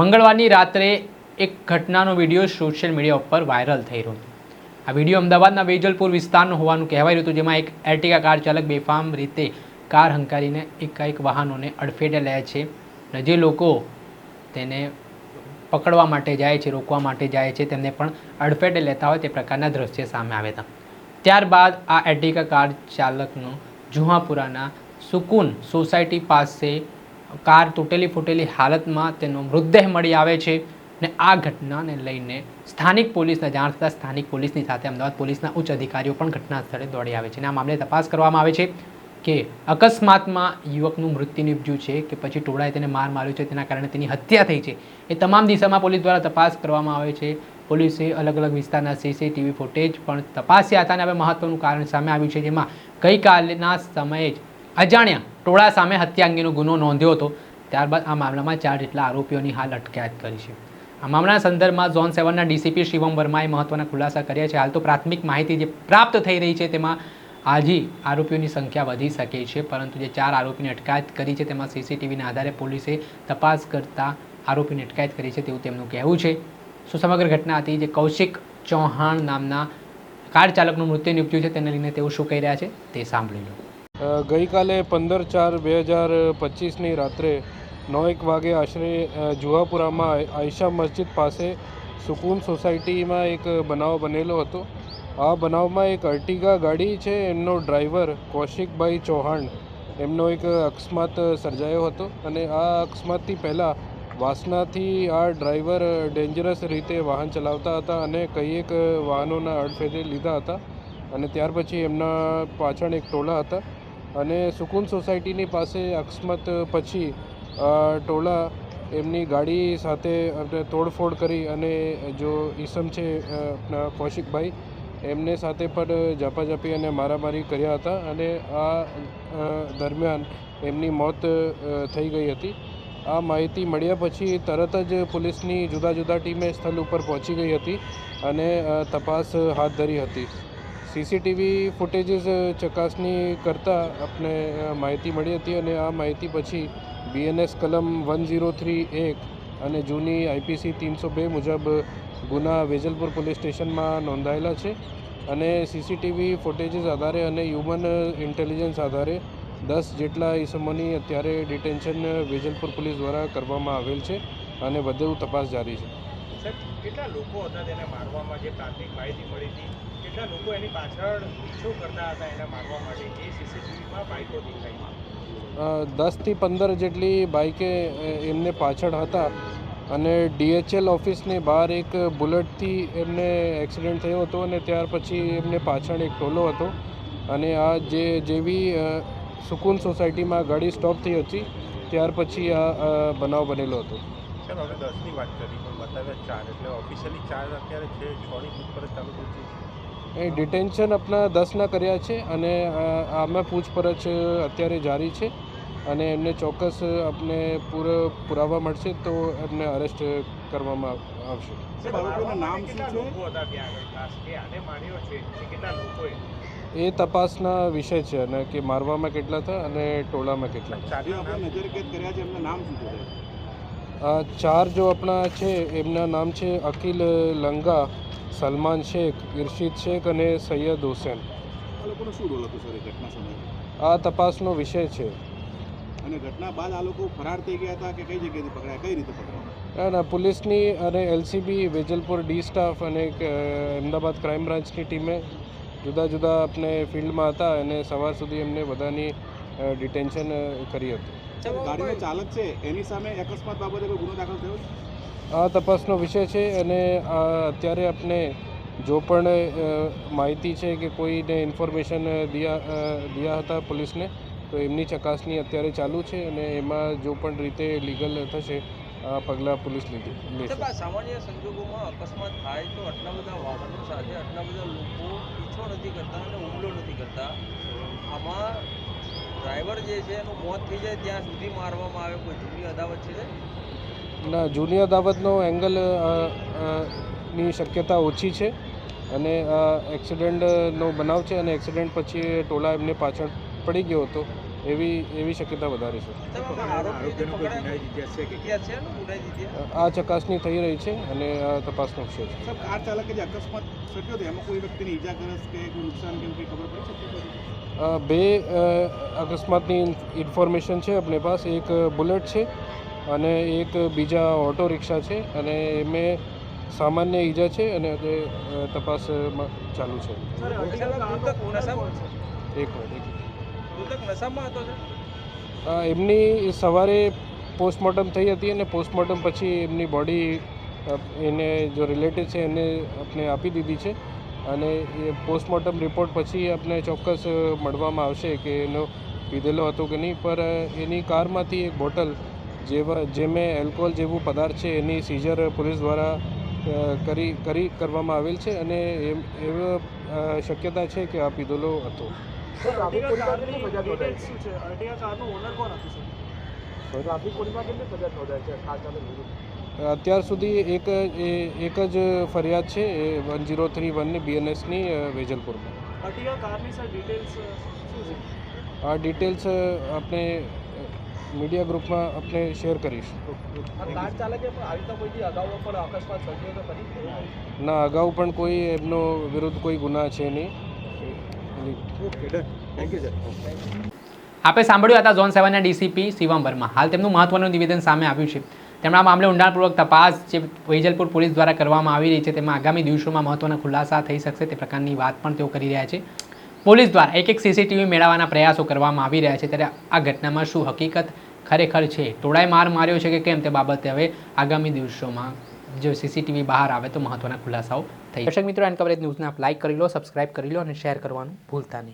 મંગળવારની રાત્રે એક ઘટનાનો વીડિયો સોશિયલ મીડિયા ઉપર વાયરલ થઈ રહ્યો આ વીડિયો અમદાવાદના વેજલપુર વિસ્તારનો હોવાનું કહેવાય રહ્યું હતું, જેમાં એક એર્ટિગા કાર ચાલક બેફામ રીતે કાર હંકારીને એકાએક વાહનોને અડફેટે લે છે અને જે લોકો તેને પકડવા માટે જાય છે, રોકવા માટે જાય છે, તેમને પણ અડફેટે લેતા હોય તે પ્રકારના દ્રશ્ય સામે આવ્યા હતા. ત્યારબાદ આ એર્ટિગા કાર ચાલકનો જુહાપુરાના સુકૂન સોસાયટી પાસે કાર તૂટેલી ફૂટેલી હાલતમાં તેનો મૃતદેહ મળી આવે છે ને આ ઘટનાને લઈને સ્થાનિક પોલીસને જાણ થતાં સ્થાનિક પોલીસની સાથે અમદાવાદ પોલીસના ઉચ્ચ અધિકારીઓ પણ ઘટના સ્થળે દોડી આવે છે અને આ મામલે તપાસ કરવામાં આવે છે કે અકસ્માતમાં યુવકનું મૃત્યુ નિપજ્યું છે કે પછી ટોળાએ તેને માર માર્યો છે, તેના કારણે તેની હત્યા થઈ છે. એ તમામ દિશામાં પોલીસ દ્વારા તપાસ કરવામાં આવે છે. પોલીસે અલગ અલગ વિસ્તારના સીસીટીવી ફૂટેજ પણ તપાસ્યા હતા અને હવે મહત્વનું કારણ સામે આવ્યું છે. જેમાં ગઈકાલના સમયે જ અજાણ્યા ટોળા સામે હત્યા અંગેનો ગુનો નોંધ્યો હતો. ત્યારબાદ આ મામલામાં ચાર જેટલા આરોપીઓની હાલ અટકાયત કરી છે. આ મામલાના સંદર્ભમાં ઝોન સેવનના ડીસીપી શિવમ વર્માએ મહત્વના ખુલાસા કર્યા છે. હાલ તો પ્રાથમિક માહિતી જે પ્રાપ્ત થઈ રહી છે તેમાં આજે આરોપીઓની સંખ્યા વધી શકે છે, પરંતુ જે ચાર આરોપીની અટકાયત કરી છે તેમાં સીસીટીવીના આધારે પોલીસે તપાસ કરતા આરોપીની અટકાયત કરી છે તેવું તેમનું કહેવું છે. શું સમગ્ર ઘટના હતી? જે કૌશિક ચૌહાણ નામના કાર ચાલકનું મૃત્યુ નિપજ્યું છે, તેને લઈને તેઓ શું કહી રહ્યા છે તે સાંભળી લો. ગઈકાલે પંદર ચાર બે હજાર પચીસની રાત્રે નવ એક વાગે આશરે જુહાપુરામાં આયશા મસ્જિદ પાસે સુકૂન સોસાયટીમાં એક બનાવ બનેલો હતો. આ બનાવમાં એક અર્ટિગા ગાડી છે, એમનો ડ્રાઈવર કૌશિકભાઈ ચૌહાણ. એમનો એક અકસ્માત સર્જાયો હતો અને આ અકસ્માતથી પહેલાં વાસનાથી આ ડ્રાઈવર ડેન્જરસ રીતે વાહન ચલાવતા હતા અને કઈ એક વાહનોના અડફેટે લીધા હતા અને ત્યાર પછી એમના પાછળ એક ટોળા હતા. અને સુકૂન સોસાયટીની પાસે અકસ્માત પછી ટોળા એમની ગાડી સાથે તોડફોડ કરી અને જો ઈસમ છે આપણા કૌશિકભાઈ, એમને સાથે પણ ઝાપાઝાપી અને મારામારી કર્યા હતા અને આ દરમિયાન એમની મોત થઈ ગઈ હતી. આ માહિતી મળ્યા પછી તરત જ પોલીસની જુદા જુદા ટીમે સ્થળ ઉપર પહોંચી ગઈ હતી અને તપાસ હાથ ધરી હતી. સીસીટીવી ફૂટેજીસ ચકાસણી કરતાં આપણે માહિતી મળી હતી અને આ માહિતી પછી બીએનએસ કલમ વન ઝીરો થ્રી એક અને જૂની આઈપીસી તીનસો બે મુજબ ગુના વેજલપુર પોલીસ સ્ટેશનમાં નોંધાયેલા છે અને સીસીટીવી ફૂટેજીસ આધારે અને હ્યુમન ઇન્ટેલિજન્સ આધારે દસ જેટલા ઈસમોની અત્યારે ડિટેન્શન વેજલપુર પોલીસ દ્વારા કરવામાં આવેલ છે અને વધુ તપાસ જારી છે. સાહેબ, કેટલા લોકો હતા તેને મારવામાં? જે પ્રાથમિક માહિતી મળી હતી, કેટલા લોકો એની પાછળ પીછો કરતા હતા એને મારવા માટે? એ સીસીટીવીમાં બાઇકો દેખાઈ. દસથી પંદર જેટલી બાઇકે એમને પાછળ હતા અને ડીએચએલ ઓફિસની બહાર એક બુલેટથી એમને એક્સિડન્ટ થયો હતો અને ત્યાર પછી એમને પાછળ એક ટોલો હતો અને આ જે જેવી સુકૂન સોસાયટીમાં ગાડી સ્ટોપ થઈ હતી, ત્યાર પછી આ બનાવ બનેલો હતો. સાહેબ હવે દસની વાત કરી પણ બતાવ્યા ચાર એટલે ઓફિશિયલી ચાર અત્યારે છે છની પર ચાલુ થઈ છે. એ ડિટેન્શન આપણા દસના કર્યા છે અને આમાં પૂછપરછ અત્યારે જારી છે અને એમને ચોક્કસ આપને પૂરો પુરાવા મળશે તો એમને અરેસ્ટ કરવામાં આવશે. સાહેબ આરોપીઓના નામ કેટલા લોકો હતા ત્યાં આગળ? ખાસ કે આને માર્યો છે? એ તપાસના વિષય છે અને કે મારવામાં કેટલા હતા અને ટોળામાં કેટલા નજર કેદ કર્યા છે એમના નામ શું છે ચાર જો આપણા છે એમના નામ છે અકિલ લંગા સલમાન શેખ ઇરશિદ શેખ અને સૈયદ હુસેન. આ આ તપાસનો વિષય છે. અને ઘટના બાદ આ લોકો ફરાર થઈ ગયા હતા કે કઈ જગ્યાએથી પકડાયા? કઈ રીતે પકડાયા? અને પોલીસની અને એલસીબી વેજલપુર ડી સ્ટાફ અને અમદાવાદ ક્રાઇમ બ્રાન્ચની ટીમે જુદા જુદા આપણે ફિલ્ડમાં હતા અને સવાર સુધી એમને બધાની ડિટેન્શન કરી હતી. ગાડીનો ચાલક છે એની સામે અકસ્માત બાબતે કોઈ ગુનો દાખલ થયો છે? આ તપાસનો વિષય છે અને આ અત્યારે આપણે જો પણ માહિતી છે કે કોઈને ઇન્ફોર્મેશન દિયા દિયા હતા પોલીસને તો એમની ચકાસણી અત્યારે ચાલુ છે અને એમાં જો પણ રીતે લીગલ થશે આ પગલાં પોલીસ લીધી લેશે. સામાન્ય સંજોગોમાં અકસ્માત થાય તો આટલા બધા વાહનો સાથે આટલા બધા લોકો પીછો નથી કરતા અને હુમલો નથી કરતા. આમાં ડ્રાઈવર જે છે, એનું મોત થઈ જાય ત્યાં સુધી મારવામાં આવે કોઈ જૂની અદાવત છે ના, જૂની અદાવતનો એંગલની શક્યતા ઓછી છે અને એક્સિડન્ટનો બનાવ છે અને એક્સિડન્ટ પછી ટોલા એમને પાછળ પડી ગયો હતો. એવી એવી શક્યતા વધારે છે. આ ચકાસણી થઈ રહી છે અને આ તપાસનો વિષય છે. કાર ચાલકે જે અકસ્માત સર્જ્યો હતો એમાં કોઈ વ્યક્તિને ઈજાગ્રસ્ત કે કોઈ નુકસાન કે કંઈ ખબર પડી શકે બે અકસ્માતની ઇન્ફોર્મેશન છે આપણી પાસે. એક બુલેટ છે અને એક બીજા ઓટો રિક્ષા છે અને એમાં સામાન્ય ઈજા છે અને તે તપાસમાં ચાલુ છે. એક મિનિટ. એમની સવારે પોસ્ટમોર્ટમ થઈ હતી અને પોસ્ટમોર્ટમ પછી એમની બોડી એને જો રિલેટેડ છે એને આપણે આપી દીધી છે અને એ પોસ્ટમોર્ટમ રિપોર્ટ પછી આપણે ચોક્કસ મળવામાં આવશે કે એનો પીધેલો હતો કે નહીં. પર એની કારમાંથી એક બોટલ જેવા જેમાં એલ્કોહોલ જેવું પદાર્થ છે એની સીઝર પોલીસ દ્વારા કરી કરી કરવામાં આવેલ છે અને એમ, એવો શક્યતા છે કે આ પીધેલો હતો. અત્યાર સુધી એક એ- એક જ ફરિયાદ છે એ વન જીરો થ્રી વનની બીએનએસની વેજલપુરમાં. આ ડિટેલ્સ આપણે મીડિયા ગ્રુપમાં આપણે શેર કરીશ. ના અગાઉ પણ કોઈ એમનો વિરુદ્ધ કોઈ ગુના છે નહીં. Okay done thank you sir આપે સાંભળ્યું હતા ઝોન સેવનના ડીસીપી શિવમ વર્મા. હાલ તેમનું મહત્વનું નિવેદન સામે આવ્યું છે. તેમણે આ મામલે ઊંડાણપૂર્વક તપાસ જે વૈજલપુર પોલીસ દ્વારા કરવામાં આવી રહી છે, તેમાં આગામી દિવસોમાં મહત્વના ખુલાસા થઈ શકશે તે પ્રકારની વાત પણ તેઓ કરી રહ્યા છે. પોલીસ દ્વારા એક એક સીસીટીવી મેળવવાના પ્રયાસો કરવામાં આવી રહ્યા છે. ત્યારે આ ઘટનામાં શું હકીકત ખરેખર છે? ટોળાએ માર માર્યો છે કે કેમ તે બાબતે હવે આગામી દિવસોમાં જો સીસીટીવી બહાર આવે તો મહત્વના ખુલાસાઓ થઈ. દર્શક મિત્રો, એન કવરેજ ન્યૂઝને આપ લાઇક કરી લો સબસ્ક્રાઇબ કરી લો અને શેર કરવાનું ભૂલતા નહીં.